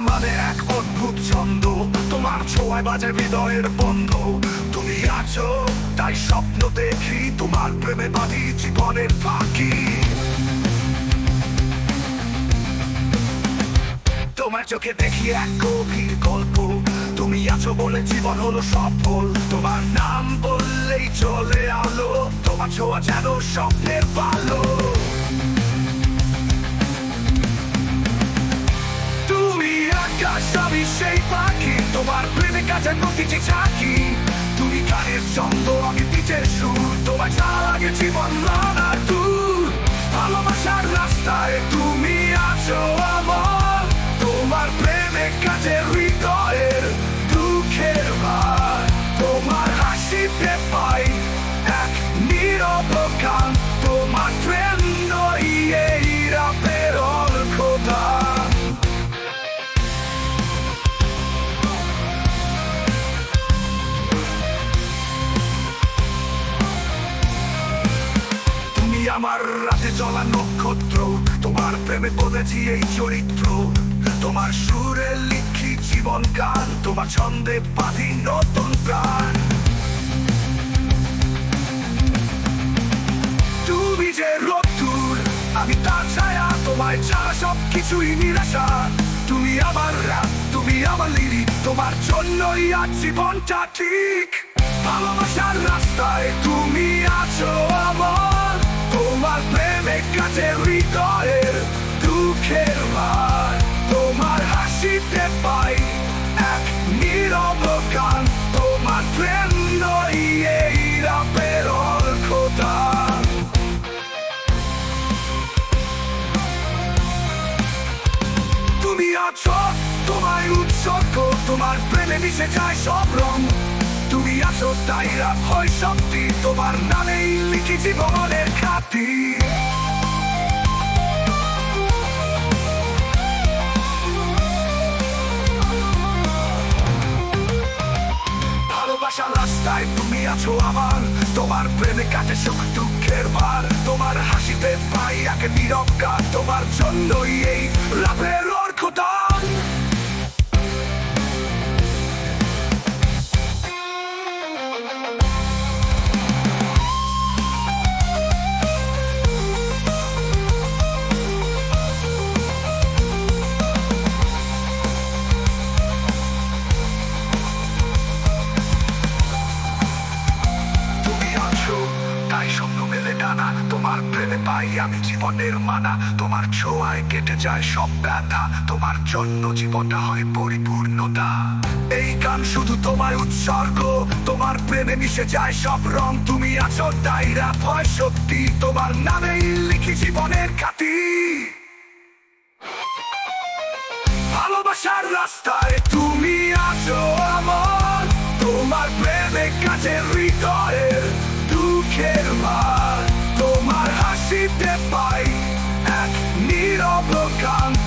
মানে এক অদ্ভুত ছন্দ। তোমার ছোঁয়ায় বাজে হৃদয়ের বন্ধ। তুমি আছো, তাই স্বপ্ন দেখি। তোমার প্রেমে বাঁধি জীবনের ফাঁকি। তোমার চোখে দেখি এক গভীর গল্প। তুমি আছো বলে জীবন হলো সফল। তোমার নাম বললেই চলে আলো। তোমার ছোঁয়া যেন স্বপ্নের ভালো। তুমি আকাশ, আমি সেই পাখি। তোমার প্রেমে কাছে চাকি তুমি গানের ছন্দ, আমি পিঠের সুর। তোমার জীবন ভালোবাসার রাস্তায় তুমি আছো। আমার রাতে জ্বলা নক্ষত্র, তোমার প্রেমে বলেছি এই চরিত্র। তোমার সুরে লিখি জীবন গান, তোমার ছন্দে বাঁধি নতুন প্রাণ। তুমি যে রোদ্দুর, আমি তার ছায়া, তোমায় ছাড়া সব কিছুই নিরাশা। তুমি আমার রাত, তুমি আমার লিরি তোমার জন্যই আজ জীবনটা ঠিক। ভালোবাসার রাস্তায় তুমি আছো আমার। তোমার প্রেমে কাছে হৃদয়ের দুঃখের ভার। তোমার হাসিতে পাই এক নীরব গান তোমার প্রেম নই এই রাপের খোদা তুমি আছো, তোমায় উৎসর্গ, তোমার প্রেমে মিশে যায় সব রং। তুমি আছো তাই হয় শক্তি তোমার নামেই লিখি জীবনের খাতি। ভালোবাসা রাস্তায় তুমি আছো আমার। তোমার প্রেমে কাটে সুখ দুঃখের ভার। তোমার হাসিতে পাই এক তোমার জন্যই এই রাতের অর্কদান তোমার প্রেমে পাই আমি জীবনের মানা তোমার ছোঁয়ায় কেটে যায় সব ব্যথা, তোমার জন্য জীবনটা হয় পরিপূর্ণতা। এই গান শুধু তোমার উৎসর্গ, তোমার প্রেমে মিশে যায় সব রং। তুমি আছো তাই হয় সত্যি তোমার নামেই লিখি জীবনের খাতি। ভালোবাসার রাস্তায় তুমি আছো আমার, তোমার প্রেমে কাছে হৃদয়ের দুঃখের মার এক